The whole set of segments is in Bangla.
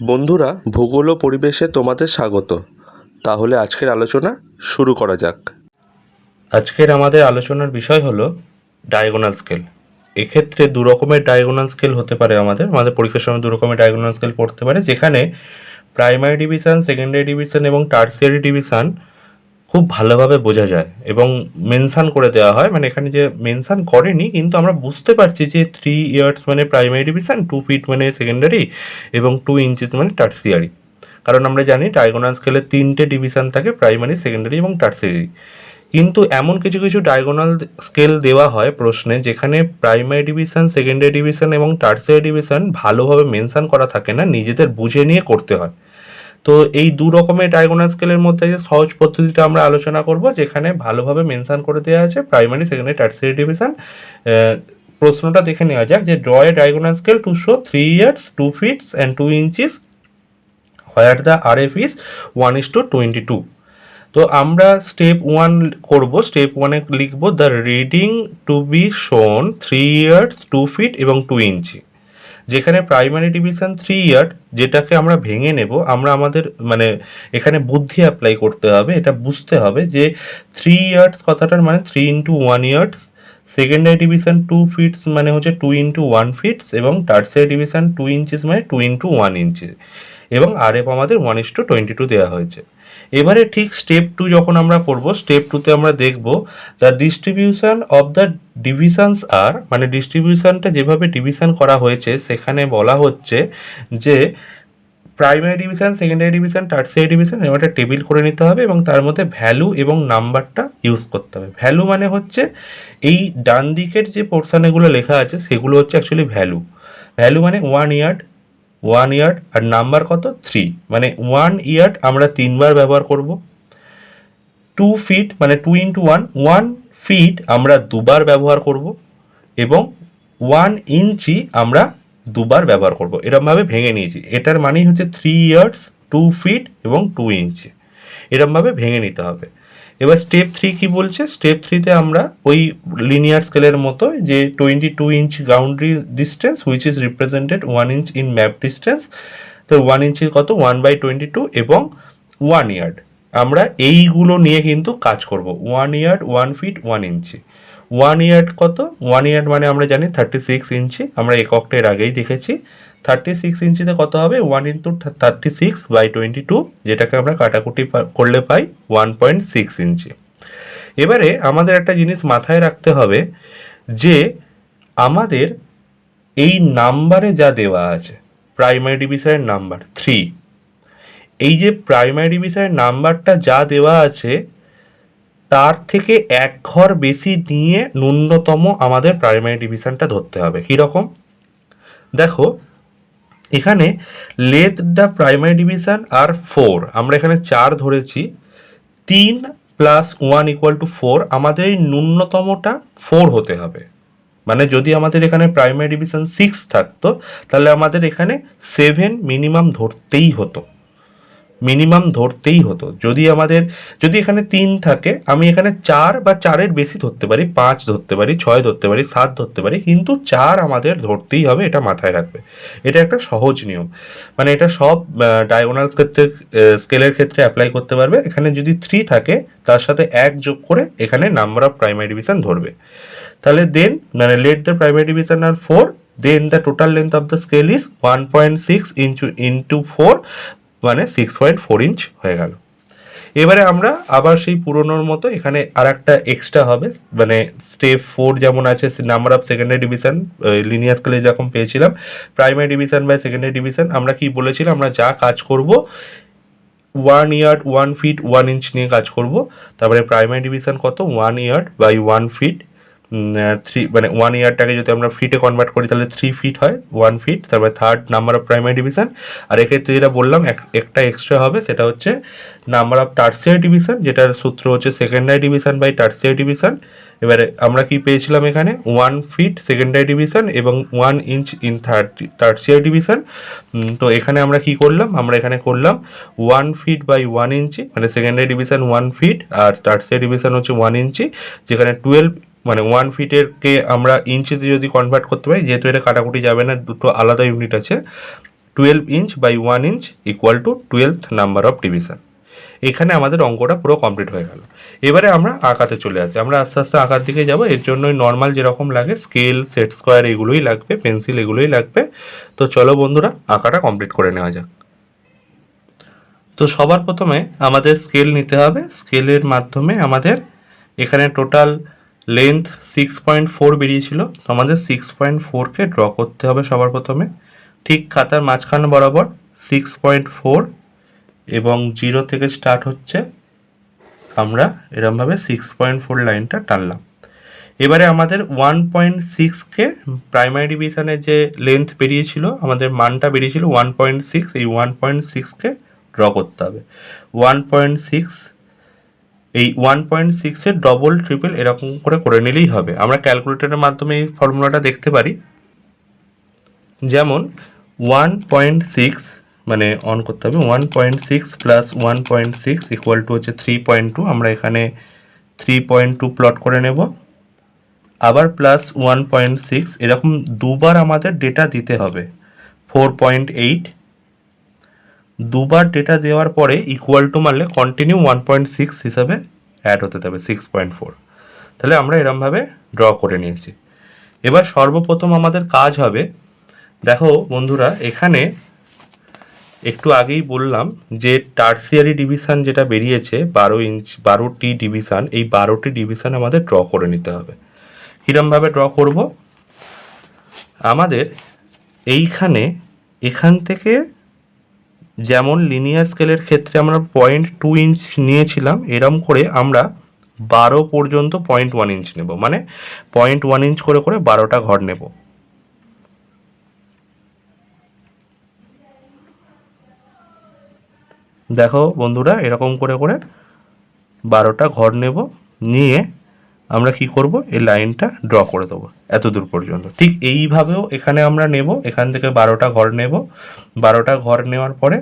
বন্ধুরা, ভূগোল ও পরিবেশে তোমাদের স্বাগত। তাহলে আজকের আলোচনা শুরু করা যাক। আজকের আমাদের আলোচনার বিষয় হলো ডায়াগোনাল স্কেল এক্ষেত্রে দু রকমের ডায়াগোনাল স্কেল হতে পারে আমাদের। আমাদের পরীক্ষার সময় দু রকমের ডায়াগোনাল স্কেল পড়তে পারে, যেখানে প্রাইমারি ডিভিশন সেকেন্ডারি ডিভিশন এবং টার্সিয়ারি ডিভিশন খুব ভালোভাবে বোঝা যায় এবং মেনশান করে দেওয়া হয়। মানে এখানে যে মেনশান করেনি, কিন্তু আমরা বুঝতে পারছি যে থ্রি ইয়ার্স মানে প্রাইমারি ডিভিশন টু ফিট মানে সেকেন্ডারি এবং টু ইঞ্চিস মানে টার্সিয়ারি কারণ আমরা জানি ডায়াগোনাল স্কেলে তিনটে ডিভিশন থাকে প্রাইমারি সেকেন্ডারি এবং টার্সিয়ারি কিন্তু এমন কিছু কিছু ডায়াগোনাল স্কেল দেওয়া হয় প্রশ্নে, যেখানে প্রাইমারি ডিভিশন সেকেন্ডারি ডিভিশন এবং টার্সিয়ারি ডিভিশন ভালোভাবে মেনশান করা থাকে না, নিজেদের বুঝে নিয়ে করতে হয়। তো এই দু রকমের ডায়াগোনাল স্কেলের মধ্যে যে সহজ পদ্ধতিটা আমরা আলোচনা করব, যেখানে ভালোভাবে মেনশান করে দেওয়া আছে প্রাইমারি সেকেন্ডারি টার্সিয়ারি ডিভিশন প্রশ্নটা দেখে নেওয়া যাক যে draw a diagonal scale to show three yards two feets and two inches where the R F is one is to twenty two তো আমরা স্টেপ ওয়ান করব স্টেপ ওয়ানে লিখব the reading to be shown three yards two feet এবং টু ইঞ্চি যেখানে প্রাইমারি ডিভিশন থ্রি ইয়ার যেটাকে আমরা ভেঙে নেব, আমরা আমাদের মানে এখানে বুদ্ধি অ্যাপ্লাই করতে হবে, এটা বুঝতে হবে যে থ্রি ইয়ার্স কথাটার মানে three into one years secondary division two feets মানে হচ্ছে টু ইন্টু ওয়ান ফিটস এবং টার্সিয়ারি ডিভিশন টু ইঞ্চিস মানে টু ইন্টু ওয়ান ইঞ্চি এবং আর এফ আমাদের one is two twenty two দেওয়া হয়েছে। এবারে ঠিক স্টেপ টু যখন আমরা করব স্টেপ টুতে আমরা দেখব the distribution of the divisions আর মানে ডিস্ট্রিবিউশনটা যেভাবে ডিভিশন করা হয়েছে, সেখানে বলা হচ্ছে যে primary division secondary division tertiary division এরকম একটা টেবিল করে নিতে হবে এবং তার মধ্যে ভ্যালু এবং নাম্বারটা ইউজ করতে হবে। ভ্যালু মানে হচ্ছে এই ডান দিকের যে পোর্শানেগুলো লেখা আছে, সেগুলো হচ্ছে অ্যাকচুয়ালি ভ্যালু ভ্যালু মানে ওয়ান ইয়ার্ড ওয়ান ইয়ার্ড আর নাম্বার কত? থ্রি মানে ওয়ান ইয়ার্ড আমরা তিনবার ব্যবহার করব। টু ফিট মানে two into one one feet আমরা দুবার ব্যবহার করব এবং ওয়ান ইঞ্চি আমরা দুবার ব্যবহার করব। এরমভাবে ভেঙে নিয়েছি। এটার মানেই হচ্ছে থ্রি ইয়ার্স টু ফিট এবং টু ইঞ্চি এরমভাবে ভেঙে নিতে হবে। এবার স্টেপ থ্রি কি বলছে? স্টেপ থ্রিতে আমরা ওই লিনিয়ার স্কেলের মতো যে twenty two inch boundary distance which is represented one inch in map distance তো ওয়ান ইঞ্চি কত? ওয়ান বাই টোয়েন্টি টু এবং ওয়ান ইয়ার্ড আমরা এইগুলো নিয়ে কিন্তু কাজ করব। One yard one feet one inch one yard কত? ওয়ান ইয়ার্ড মানে আমরা জানি থার্টি সিক্স ইঞ্চি আমরা এককটা এর আগেই দেখেছি। থার্টি সিক্স ইঞ্চিতে কত হবে? One into thirty six by twenty two যেটাকে আমরা কাটাকুটি করলে পাই ওয়ান পয়েন্ট সিক্স ইঞ্চি। এবারে আমাদের একটা জিনিস মাথায় রাখতে হবে যে আমাদের এই নাম্বারে যা দেওয়া আছে প্রাইমারি ডিভিশনের নাম্বার থ্রি এই যে প্রাইমারি ডিভিশনের নাম্বারটা যা দেওয়া আছে, তার থেকে এক ঘর বেশি নিয়ে ন্যূনতম আমাদের প্রাইমারি ডিভিশনটা ধরতে হবে। কীরকম? দেখো এখানে length the primary division are four আমরা এখানে চার ধরেছি। তিন plus one equal to four আমাদের এই ন্যূনতমটা ফোর হতে হবে। মানে যদি আমাদের এখানে প্রাইমারি ডিভিশন সিক্স থাকতো, তাহলে আমাদের এখানে সেভেন মিনিমাম ধরতেই হতো। মিনিমাম ধরতেই হতো। যদি আমাদের, যদি এখানে তিন থাকে, আমি এখানে চার বা চারের বেশি ধরতে পারি, পাঁচ ধরতে পারি, ছয় ধরতে পারি, সাত ধরতে পারি, কিন্তু চার আমাদের ধরতেই হবে, এটা মাথায় রাখবে। এটা একটা সহজ নিয়ম। মানে এটা সব ডায়াগোনাল ক্ষেত্রে স্কেলের ক্ষেত্রে অ্যাপ্লাই করতে পারবে। এখানে যদি থ্রি থাকে, তার সাথে এক যোগ করে এখানে নাম্বার অফ প্রাইমারি ডিভিশন ধরবে। তাহলে দেন মানে let the primary division are four then the total length of the scale is one point six into into four মানে সিক্স পয়েন্ট ফোর ইঞ্চ হয়ে গেল। এবারে আমরা আবার সেই পুরোনোর মতো এখানে আর একটা এক্সট্রা হবে মানে স্টেপ ফোর যেমন আছে number of secondary division linear স্কেলে যেরকম পেয়েছিলাম primary division by secondary division আমরা কি বলেছিলাম, আমরা যা কাজ করব one yard one feet one inch নিয়ে কাজ করব, তারপরে প্রাইমারি ডিভিশন কত? One yard by one feet three মানে ওয়ান ইয়ারটাকে যদি আমরা ফিটে কনভার্ট করি, তাহলে থ্রি ফিট হয় ওয়ান ফিট তারপরে third number of primary division আর এক্ষেত্রে যেটা বললাম, এক- একটা এক্সট্রা হবে, সেটা হচ্ছে নাম্বার অফ টার্সিয়ারি ডিভিশন যেটার সূত্র হচ্ছে secondary division by tertiary division এবারে আমরা কি পেয়েছিলাম এখানে? ওয়ান ফিট সেকেন্ডারি ডিভিশন এবং one inch in third tertiary division তো এখানে আমরা কি করলাম? আমরা এখানে করলাম one feet by one inch মানে সেকেন্ডারি ডিভিশন ওয়ান ফিট আর টার্সিয়ারি ডিভিশন হচ্ছে ওয়ান ইঞ্চি যেখানে টুয়েলভ মানে ওয়ান ফিটেরকে আমরা ইঞ্চিতে যদি কনভার্ট করতে পারি, যেহেতু এটা কাটাকুটি যাবে না, দুটো আলাদা ইউনিট আছে twelve inch by one inch equal to twelve number of division এখানে আমাদের অঙ্কটা পুরো কমপ্লিট হয়ে গেল। এবারে আমরা আঁকাতে চলে আসি। আমরা আস্তে আস্তে আঁকার দিকে যাব। এর জন্যই নর্মাল যেরকম লাগে স্কেল সেট স্কোয়ার এগুলোই লাগবে পেন্সিল এগুলোই লাগবে। তো চলো বন্ধুরা, আঁকাটা কমপ্লিট করে নেওয়া যাক। তো সবার প্রথমে আমাদের স্কেল নিতে হবে। স্কেলের মাধ্যমে আমাদের এখানে total length six point four বেরিয়েছিল, তো আমাদের সিক্স পয়েন্ট ফোরকে ড্র করতে হবে সবার প্রথমে। ঠিক খাতার মাঝখান বরাবর সিক্স পয়েন্ট ফোর এবং জিরো থেকে স্টার্ট হচ্ছে, আমরা এরমভাবে সিক্স পয়েন্ট ফোর লাইনটা টানলাম। এবারে আমাদের ওয়ান পয়েন্ট সিক্সকে প্রাইমারি ডিভিশনের যে লেন্থ বেরিয়েছিল, আমাদের মানটা বেরিয়েছিল ওয়ান পয়েন্ট সিক্স এই ওয়ান পয়েন্ট সিক্সকে ড্র করতে হবে। ওয়ান পয়েন্ট সিক্স এই ওয়ান পয়েন্ট সিক্সের ডবল ট্রিপল এরকম করে করে নিলেই হবে। আমরা ক্যালকুলেটরের মাধ্যমে এই ফর্মুলাটা দেখতে পারি। যেমন ওয়ান পয়েন্ট সিক্স মানে অন করতে হবে one point six plus one point six equal to হচ্ছে থ্রি পয়েন্ট টু আমরা এখানে থ্রি পয়েন্ট টু প্লট করে নেব। আবার প্লাস ওয়ান পয়েন্ট সিক্স এরকম দুবার আমাদের ডেটা দিতে হবে। ফোর পয়েন্ট এইট দুবার ডেটা দেওয়ার পরে ইকুয়াল টু মারলে কন্টিনিউ ওয়ান পয়েন্ট সিক্স হিসাবে অ্যাড হতে হবে সিক্স পয়েন্ট ফোর তাহলে আমরা এরমভাবে ড্র করে নিয়েছি। এবার সর্বপ্রথম আমাদের কাজ হবে, দেখো বন্ধুরা, এখানে একটু আগেই বললাম যে টার্সিয়ারি ডিভিশন যেটা বেরিয়েছে, বারো ইঞ্চ বারোটি ডিভিশন এই বারোটি ডিভিশন আমাদের ড্র করে নিতে হবে। কীরমভাবে ড্র করব? আমাদের এইখানে এখান থেকে যেমন লিনিয়ার স্কেলের ক্ষেত্রে আমরা পয়েন্ট টু ইঞ্চ নিয়েছিলাম, এরম করে আমরা বারো পর্যন্ত পয়েন্ট ওয়ান ইঞ্চ নেব। মানে পয়েন্ট ওয়ান ইঞ্চ করে করে বারোটা ঘর নেব। দেখো বন্ধুরা, এরকম করে করে বারোটা ঘর নেব। নিয়ে আমরা কি করব? এই লাইনটা ড্র করে দেবো এত দূর পর্যন্ত। ঠিক এইভাবেও এখানে আমরা নেব, এখান থেকে বারোটা ঘর নেব। বারোটা ঘর নেওয়ার পরে,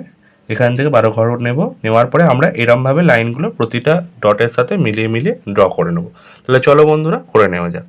এখান থেকে বারো ঘর নেব। নেওয়ার পরে আমরা এরমভাবে লাইনগুলো প্রতিটা ডটের সাথে মিলিয়ে মিলিয়ে ড্র করে নেব। তাহলে চলো বন্ধুরা, করে নেওয়া যাক।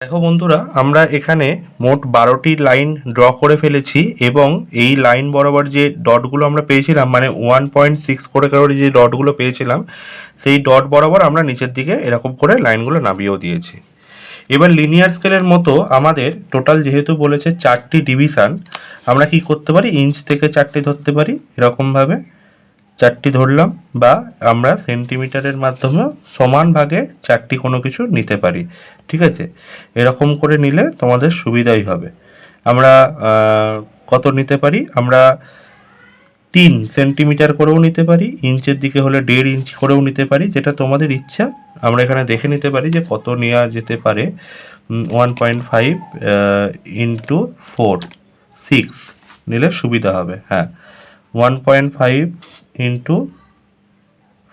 দেখো বন্ধুরা, আমরা এখানে মোট বারোটি লাইন ড্র করে ফেলেছি এবং এই লাইন বরাবর যে ডটগুলো আমরা পেয়েছিলাম মানে ওয়ান পয়েন্ট সিক্স করে করে যে ডটগুলো পেয়েছিলাম, সেই ডট বরাবর আমরা নিচের দিকে এরকম করে লাইনগুলো নামিয়েও দিয়েছি। এবার লিনিয়ার স্কেলের মতো আমাদের টোটাল যেহেতু বলেছে চারটি ডিভিশন আমরা কি করতে পারি? ইঞ্চ থেকে চারটি ধরতে পারি, এরকমভাবে। চারটি ধরলাম বা আমরা সেন্টিমিটারের মাধ্যমেও সমান ভাগে চারটি কোনো কিছু নিতে পারি, ঠিক আছে? এরকম করে নিলে তোমাদের সুবিধাই হবে। আমরা কত নিতে পারি? আমরা তিন সেন্টিমিটার করেও নিতে পারি, ইঞ্চের দিকে হলে দেড় ইঞ্চ করেও নিতে পারি, যেটা তোমাদের ইচ্ছা। আমরা এখানে দেখে নিতে পারি যে কত নেওয়া যেতে পারে। One point five into four, six নিলে সুবিধা হবে হ্যাঁ। One point five into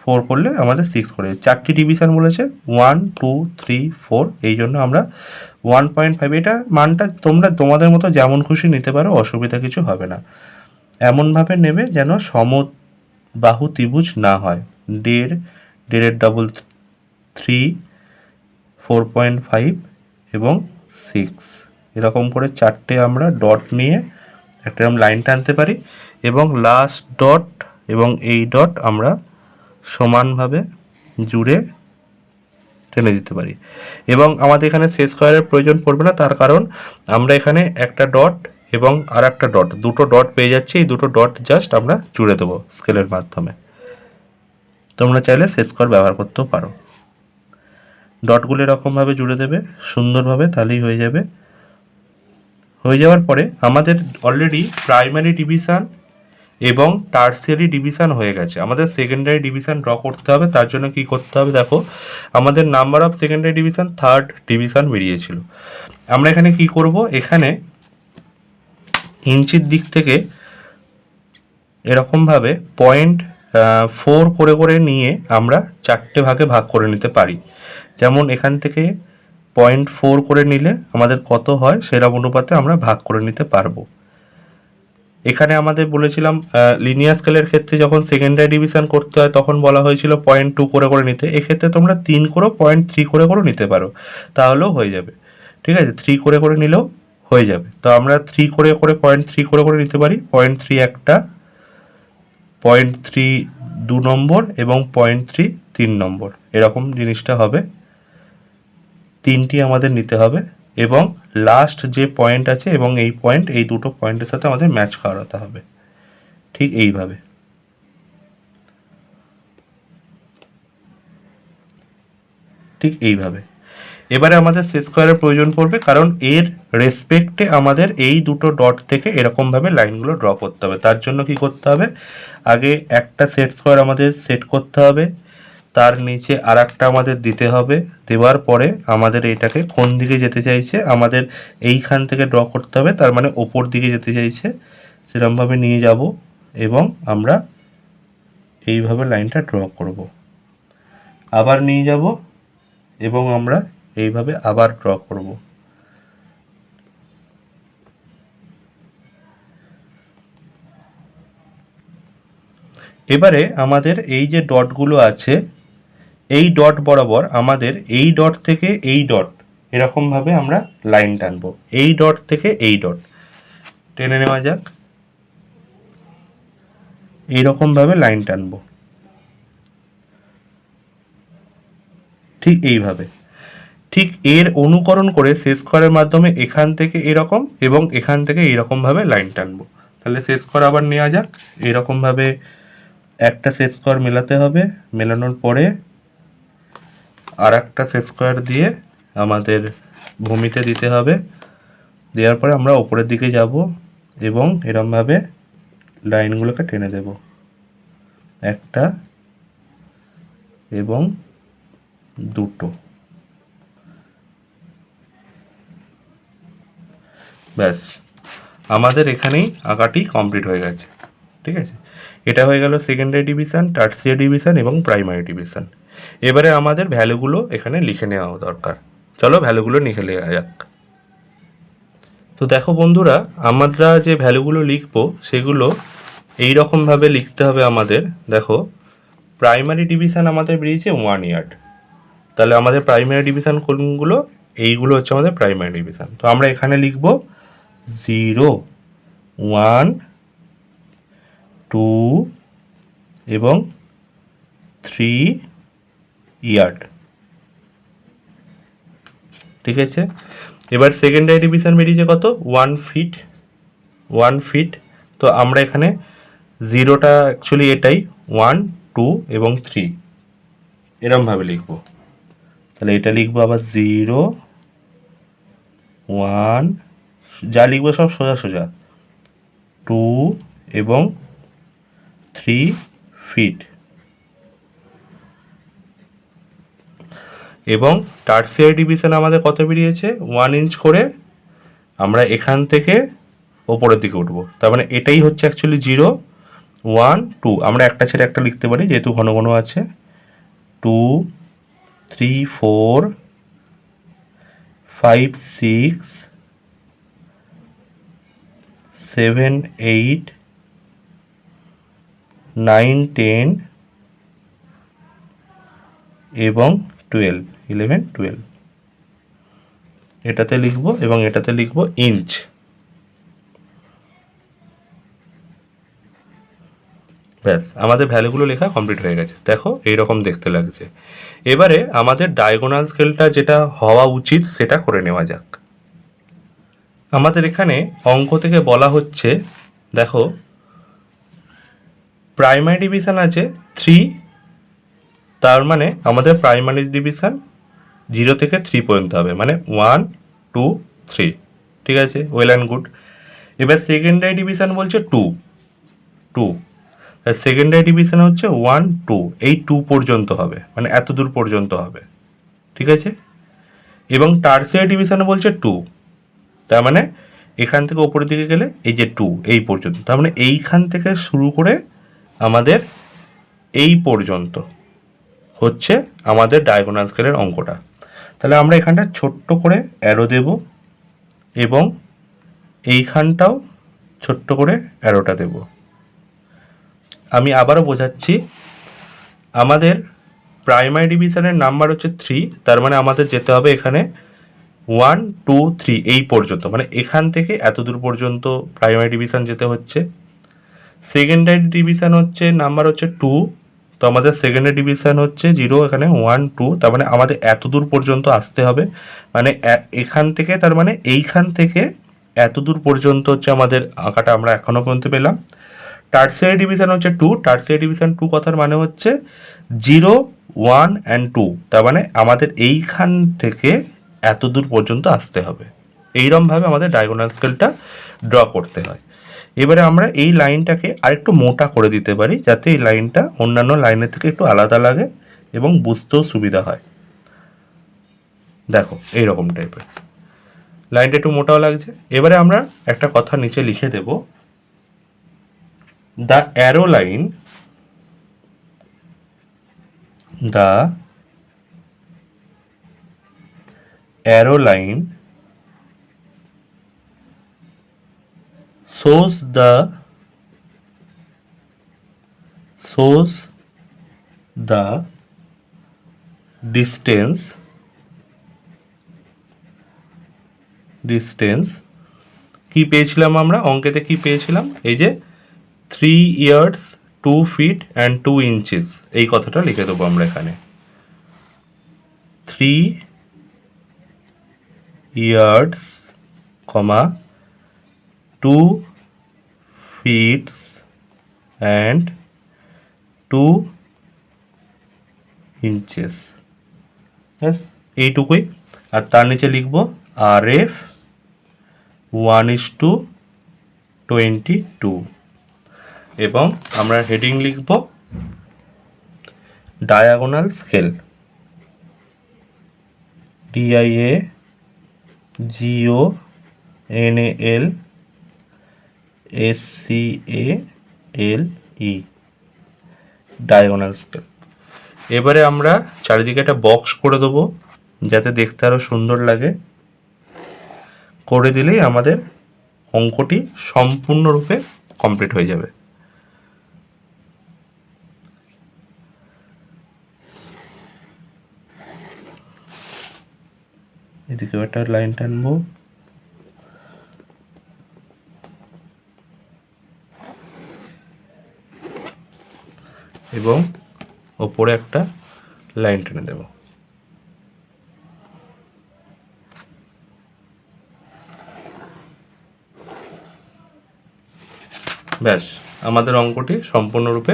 four করলে আমাদের সিক্স করে চারটি ডিভিশন বলেছে ওয়ান টু থ্রি ফোর এই জন্য আমরা ওয়ান পয়েন্ট ফাইভ এটা মানটা তোমরা তোমাদের মতো যেমন খুশি নিতে পারো, অসুবিধা কিছু হবে না। এমনভাবে নেবে যেন সমবাহু ত্রিভুজ না হয়। দেড়, দেড়ের double three four point five এবং সিক্স এরকম করে চারটে আমরা ডট নিয়ে একটা এরকম লাইন টানতে পারি। এবং লাস্ট ডট এবং এই ডট আমরা সমানভাবে জুড়ে টেনে দিতে পারি। এবং আমাদের এখানে শেষ স্কোয়ারের প্রয়োজন পড়বে না, তার কারণ আমরা এখানে একটা ডট এবং আর একটা ডট দুটো ডট পেয়ে যাচ্ছি, এই দুটো ডট জাস্ট আমরা জুড়ে দেবো স্কেলের মাধ্যমে। তোমরা চাইলে শেষ স্কোয়ার ব্যবহার করতেও পারো। ডটগুলো এরকমভাবে জুড়ে দেবে, সুন্দরভাবে তাহলেই হয়ে যাবে। হয়ে যাওয়ার পরে আমাদের অলরেডি প্রাইমারি ডিভিশন এবং টার্সিয়ারি ডিভিশন হয়ে গেছে। আমাদের সেকেন্ডারি ডিভিশন ড্র করতে হবে, তার জন্য কি করতে হবে দেখো, আমাদের number of secondary division third division বেরিয়েছিল। আমরা এখানে কি করব? এখানে ইঞ্চির দিক থেকে এরকমভাবে পয়েন্ট ফোর করে করে নিয়ে আমরা চারটে ভাগে ভাগ করে নিতে পারি। যেমন এখান থেকে পয়েন্ট ফোর করে নিলে আমাদের কত হয়? সেরকম অনুপাতে আমরা ভাগ করে নিতে পারব। এখানে আমাদের বলেছিলাম লিনিয়ার স্কেলের ক্ষেত্রে যখন সেকেন্ডারি ডিভিশন করতে হয়, তখন বলা হয়েছিল পয়েন্ট টু করে করে নিতে। এক্ষেত্রে তোমরা তিন করে পয়েন্ট থ্রি করে করে নিতে পারো। তাহলেও হয়ে যাবে। ঠিক আছে? থ্রি করে করে নিলেও হয়ে যাবে। তো আমরা থ্রি করে করে পয়েন্ট থ্রি করে করে নিতে পারি। পয়েন্ট থ্রি একটা পয়েন্ট থ্রি দু নম্বর এবং পয়েন্ট থ্রি তিন নম্বর। এরকম জিনিসটা হবে। তিনটি আমাদের নিতে হবে। এবং লাস্ট যে পয়েন্ট আছে এবং এই পয়েন্ট এই দুটো পয়েন্টের সাথে আমাদের ম্যাচ করাতে হবে। ঠিক এইভাবে। ঠিক এইভাবে। এবারে আমাদের সেট স্কোয়ারের প্রয়োজন পড়বে, কারণ এর রেসপেক্টে আমাদের এই দুটো ডট থেকে এরকমভাবে লাইনগুলো ড্র করতে হবে। তার জন্য কি করতে হবে? আগে একটা সেট স্কোয়ার আমাদের সেট করতে হবে। তার নিচে আর আমাদের দিতে হবে। দেওয়ার পরে আমাদের এটাকে কোন দিকে যেতে চাইছে, আমাদের এইখান থেকে ড্র করতে হবে, তার মানে ওপর দিকে যেতে চাইছে। সেরকমভাবে নিয়ে যাব এবং আমরা এইভাবে লাইনটা ড্র করব। আবার নিয়ে যাব এবং আমরা এইভাবে আবার ড্র করব। এবারে আমাদের এই যে ডটগুলো আছে এই ডট বরাবর আমাদের এই ডট থেকে এই ডট এরকমভাবে আমরা লাইন টানবো। এই ডট থেকে এই ডট। টেনে নেওয়া যাক। এইরকমভাবে লাইন টানবো। ঠিক এইভাবে। ঠিক এর অনুকরণ করে শেষ করার মাধ্যমে এখান থেকে এরকম এবং এখান থেকে এইরকমভাবে লাইন টানবো। তাহলে শেষ করা আবার নেওয়া যাক। এরকমভাবে একটা শেষ কর মেলাতে হবে। মেলানোর পরে আর একটা স্কোয়ার দিয়ে আমাদের ভূমিতে দিতে হবে। দেওয়ার পরে আমরা ওপরের দিকে যাব এবং এরমভাবে লাইনগুলোকে টেনে দেব। একটা এবং দুটো। ব্যাস, আমাদের এখানেই আঁকাটি কমপ্লিট হয়ে গেছে। ঠিক আছে? এটা হয়ে গেল সেকেন্ডারি ডিভিশন টার্সিয়ারি ডিভিশন এবং প্রাইমারি ডিভিশন এবারে আমাদের ভ্যালুগুলো এখানে লিখে নেওয়া দরকার। চলো ভ্যালুগুলো লিখে নেওয়া যাক। তো দেখো বন্ধুরা, আমরা যে ভ্যালুগুলো লিখব, সেগুলো এই রকমভাবে লিখতে হবে আমাদের। দেখো প্রাইমারি ডিভিশন আমাদের বেরিয়েছে ওয়ান ইয়ার্ড তাহলে আমাদের প্রাইমারি ডিভিশন কোনগুলো? এইগুলো হচ্ছে আমাদের প্রাইমারি ডিভিশন তো আমরা এখানে লিখব জিরো ওয়ান টু এবং থ্রি ইয়ার্ড। ঠিক আছে? এবার সেকেন্ডারি ডিভিশন বেরিয়েছে কত? ওয়ান ফিট ওয়ান ফিট তো আমরা এখানে জিরোটা অ্যাকচুয়ালি এটাই ওয়ান টু এবং থ্রি এরমভাবে লিখব। তাহলে এটা লিখব আবার জিরো ওয়ান যা লিখব সব সোজা সোজা। টু এবং থ্রি ফিট এবং টার্সিয়ারি ডিভিশন আমাদের কত বেরিয়েছে? ওয়ান ইঞ্চ করে আমরা এখান থেকে ওপরের দিকে উঠবো। তার মানে এটাই হচ্ছে অ্যাকচুয়ালি জিরো ওয়ান টু আমরা একটা ছেড়ে একটা লিখতে পারি, যেহেতু ঘন ঘন আছে। Two three four five six seven eight nine ten এবং টুয়েলভ ইলেভেন টুয়েলভ এটাতে লিখব এবং এটাতে লিখব ইঞ্চ ব্যাস, আমাদের ভ্যালুগুলো লেখা কমপ্লিট হয়ে গেছে। দেখো, এইরকম দেখতে লাগছে। এবারে আমাদের ডায়াগোনাল স্কেলটা যেটা হওয়া উচিত, সেটা করে নেওয়া যাক। আমাদের এখানে অঙ্ক থেকে বলা হচ্ছে, দেখো প্রাইমারি ডিভিশন আছে থ্রি তার মানে আমাদের প্রাইমারি ডিভিশন জিরো থেকে থ্রি পর্যন্ত হবে মানে ওয়ান টু থ্রি ঠিক আছে? ওয়েল অ্যান্ড গুড এবার সেকেন্ডারি ডিভিশন বলছে টু টু সেকেন্ডারি ডিভিশন হচ্ছে ওয়ান টু এই টু পর্যন্ত হবে মানে এত দূর পর্যন্ত হবে, ঠিক আছে? এবং টার্সিয়ারি ডিভিশনে বলছে টু তার মানে এখান থেকে ওপরের দিকে গেলে এই যে টু এই পর্যন্ত, তার মানে এইখান থেকে শুরু করে আমাদের এই পর্যন্ত হচ্ছে আমাদের ডায়াগোনাল স্কেলের অঙ্কটা। তাহলে আমরা এখানটা ছোট্ট করে অ্যারো দেব এবং এইখানটাও ছোট্ট করে অ্যারোটা দেব। আমি আবারও বোঝাচ্ছি, আমাদের প্রাইমারি ডিভিশনের নাম্বার হচ্ছে থ্রি তার মানে আমাদের যেতে হবে এখানে ওয়ান টু থ্রি এই পর্যন্ত মানে এখান থেকে এত দূর পর্যন্ত প্রাইমারি ডিভিশন যেতে হচ্ছে। সেকেন্ডারি ডিভিশন হচ্ছে নাম্বার হচ্ছে টু তো আমাদের সেকেন্ডারি ডিভিশন হচ্ছে জিরো এখানে ওয়ান টু তার মানে আমাদের এত দূর পর্যন্ত আসতে হবে। মানে এখান থেকে, তার মানে এইখান থেকে এত দূর পর্যন্ত হচ্ছে আমাদের আঁকাটা আমরা এখনও পর্যন্ত পেলাম। টার্সিয়ারি ডিভিশন হচ্ছে টু টার্সিয়ারি ডিভিশন টু কথার মানে হচ্ছে জিরো ওয়ান অ্যান্ড টু তার মানে আমাদের এইখান থেকে এত দূর পর্যন্ত আসতে হবে। এইরমভাবে আমাদের ডায়াগোনাল স্কেলটা ড্র করতে হয়। এবারে আমরা এই লাইনটাকে আরেকটু মোটা করে দিতে পারি, যাতে এই লাইনটা অন্যান্য লাইনের থেকে একটু আলাদা লাগে এবং বুঝতেও সুবিধা হয়। দেখো, এইরকম টাইপের লাইনটা একটু মোটাও লাগছে। এবারে আমরা একটা কথা নিচে লিখে দেব। The arrow line the arrow line shows the shows the distance distance কি পেয়েছিলাম আমরা? অঙ্কেতে কি পেয়েছিলাম? এই যে three years two feet and two inches এই কথাটা লিখে দেবো আমরা এখানে। Three yards, comma, two feet and two inches. ব্যাস এইটুকুই আর তার নিচে লিখব R F one is two twenty two এবং আমরা হেডিং লিখব diagonal scale D I A G O N L S C A L E diagonal scale এবারে আমরা চারিদিকে একটা বক্স করে দেবো, যাতে দেখতে আরও সুন্দর লাগে। করে দিলেই আমাদের অঙ্কটি সম্পূর্ণরূপে কমপ্লিট হয়ে যাবে। এদিকেও একটা লাইন টানবো এবং ওপরে একটা লাইন টেনে দেব। ব্যাস, আমাদের অঙ্কটি সম্পূর্ণরূপে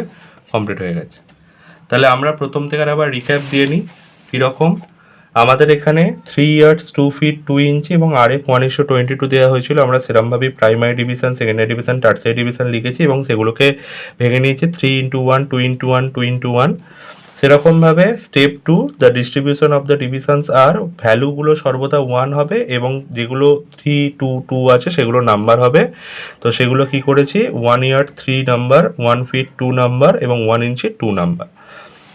কমপ্লিট হয়ে গেছে। তাহলে আমরা প্রথম থেকে আবার রিক্যাপ দিয়ে নিই, কীরকম আমাদের এখানে three years two feet two inch এবং R F one is to twenty two দেওয়া হয়েছিল। আমরা সেরমভাবেই primary division secondary division tertiary division লিখেছি এবং সেগুলোকে ভেঙে নিয়েছি। Three into one two into one two into one সেরকমভাবে step two the distribution of the divisions আর ভ্যালুগুলো সর্বদা ওয়ান হবে এবং যেগুলো থ্রি টু টু আছে সেগুলো নাম্বার হবে। তো সেগুলো কি করেছি? One year three number one feet two number এবং ওয়ান ইঞ্চি টু নাম্বার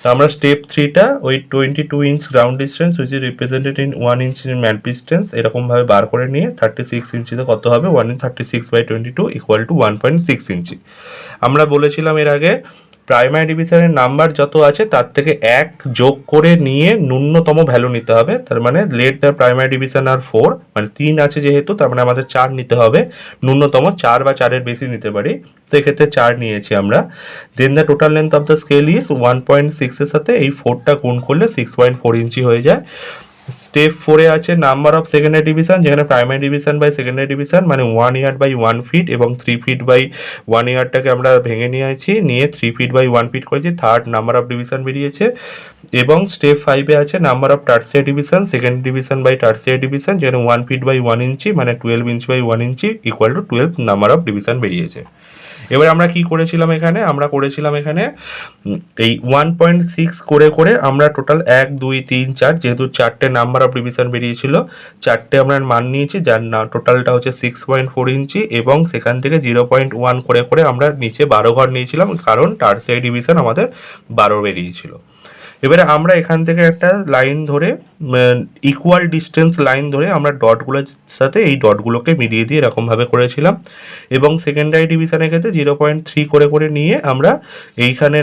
তো আমরা স্টেপ থ্রিটা ওই twenty two inch ground distance which is represented in one inch in map distance এরকমভাবে বার করে নিয়ে থার্টি সিক্স ইঞ্চিতে কত হবে? One in thirty six by twenty two equal to one point six inch আমরা বলেছিলাম এর আগে প্রাইমারি ডিভিশনের নাম্বার যত আছে, তার থেকে এক যোগ করে নিয়ে ন্যূনতম ভ্যালু নিতে হবে। তার মানে let the primary division are four মানে তিন আছে যেহেতু, তার মানে আমাদের চার নিতে হবে। ন্যূনতম চার বা চারের বেশি নিতে পারি। তো এক্ষেত্রে চার নিয়েছি আমরা। Then the total length of the scale is one point সিক্সের সাথে এই ফোরটা গুণ করলে সিক্স পয়েন্ট ফোর ইঞ্চি হয়ে যায়। স্টেপ ফোরে আছে নাম্বার অফ সেকেন্ডারি ডিভিশন, যেখানে primary division by secondary division মানে one year by one feet এবং থ্রি ফিট বাই ওয়ান ইয়ারটাকে আমরা ভেঙে নিয়েছি, নিয়ে three feet by one feet করেছি। থার্ড নাম্বার অফ ডিভিশন বেরিয়েছে। এবং স্টেপ ফাইভে আছে number of tertiary division second division by tertiary division যেখানে one feet by one inch মানে twelve inch by one inch equal to twelve number of division বেরিয়েছে। এবার আমরা কি করেছিলাম এখানে? আমরা করেছিলাম এখানে এই ওয়ান পয়েন্ট সিক্স করে করে আমরা টোটাল এক, দুই, তিন, চার, যেহেতু চারটে নাম্বার অফ ডিভিশন বেরিয়েছিল, চারটে আমরা মান নিয়েছি, যার না টোটালটা হচ্ছে সিক্স পয়েন্ট ফোর ইঞ্চি এবং সেখান থেকে জিরো পয়েন্ট ওয়ান করে করে আমরা নিচে বারো ঘর নিয়েছিলাম, কারণ টার্সিয়ারি ডিভিশন আমাদের বারো বেরিয়েছিল। এবারে আমরা এখান থেকে একটা লাইন ধরে ইকুয়াল ডিস্টেন্স লাইন ধরে আমরা ডটগুলোর সাথে এই ডটগুলোকে মিলিয়ে দিয়ে এরকমভাবে করেছিলাম। এবং সেকেন্ডারি ডিভিশনের ক্ষেত্রে জিরো পয়েন্ট থ্রি করে করে নিয়ে আমরা এইখানে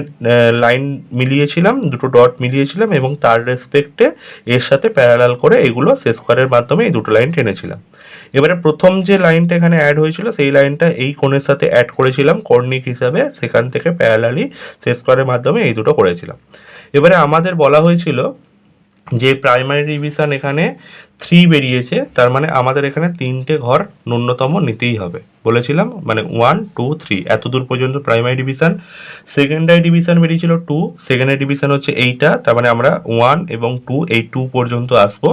লাইন মিলিয়েছিলাম, দুটো ডট মিলিয়েছিলাম এবং তার রেসপেক্টে এর সাথে প্যারালাল করে এগুলো শেষ স্কোয়ারের মাধ্যমে এই দুটো লাইন টেনেছিলাম। এবারে প্রথম যে লাইনটা এখানে অ্যাড হয়েছিল, সেই লাইনটা এই কোণের সাথে অ্যাড করেছিলাম। কর্নিক হিসাবে সেখান থেকে প্যারালালি শেষ স্কোয়ারের মাধ্যমে এই দুটো করেছিলাম। এবারে আমাদের বলা হয়েছিল যে প্রাইমারি রিভিশন এখানে থ্রি বেরিয়েছে, তার মানে আমাদের এখানে তিনটে ঘর ন্যূনতম নিতেই হবে। বলেছিলাম মানে ওয়ান টু থ্রি এত দূর পর্যন্ত প্রাইমারি ডিভিশন সেকেন্ডারি ডিভিশন বেরিয়েছিল টু সেকেন্ডারি ডিভিশন হচ্ছে এইটা তার মানে আমরা ওয়ান এবং টু এই টু পর্যন্ত আসব।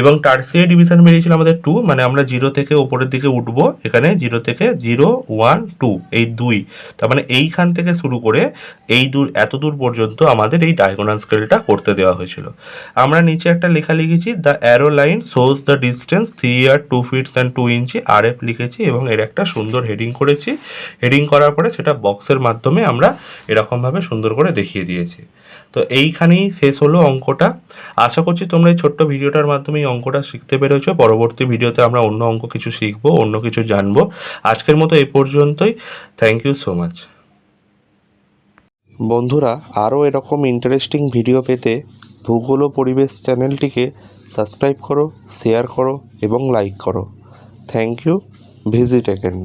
এবং টার্সিয়ারি ডিভিশন বেরিয়েছিল আমাদের টু মানে আমরা জিরো থেকে ওপরের দিকে উঠবো, এখানে জিরো থেকে জিরো ওয়ান টু এই দুই। তার মানে এইখান থেকে শুরু করে এই দূর, এত দূর পর্যন্ত আমাদের এই ডায়াগোনাল স্কেলটা করতে দেওয়া হয়েছিল। আমরা নিচে একটা লেখা লিখেছি the arrow line shows the distance three R two feets and two inch R F লিখেছি এবং এর একটা সুন্দর হেডিং করেছি। হেডিং করার পরে সেটা বক্সের মাধ্যমে আমরা এরকমভাবে সুন্দর করে দেখিয়ে দিয়েছি। তো এইখানেই শেষ হলো অঙ্কটা। আশা করছি তোমরা এই ছোট্ট ভিডিওটার মাধ্যমে এই অঙ্কটা শিখতে পেরেছ। পরবর্তী ভিডিওতে আমরা অন্য অঙ্ক কিছু শিখব, অন্য কিছু জানব। আজকের মতো এই পর্যন্তই। থ্যাংক ইউ সো মাচ বন্ধুরা, আরও এরকম ইন্টারেস্টিং ভিডিও পেতে ভূগোল ও পরিবেশ চ্যানেলটিকে সাবস্ক্রাইব করো, শেয়ার করো এবং লাইক করো। Thank you, visit again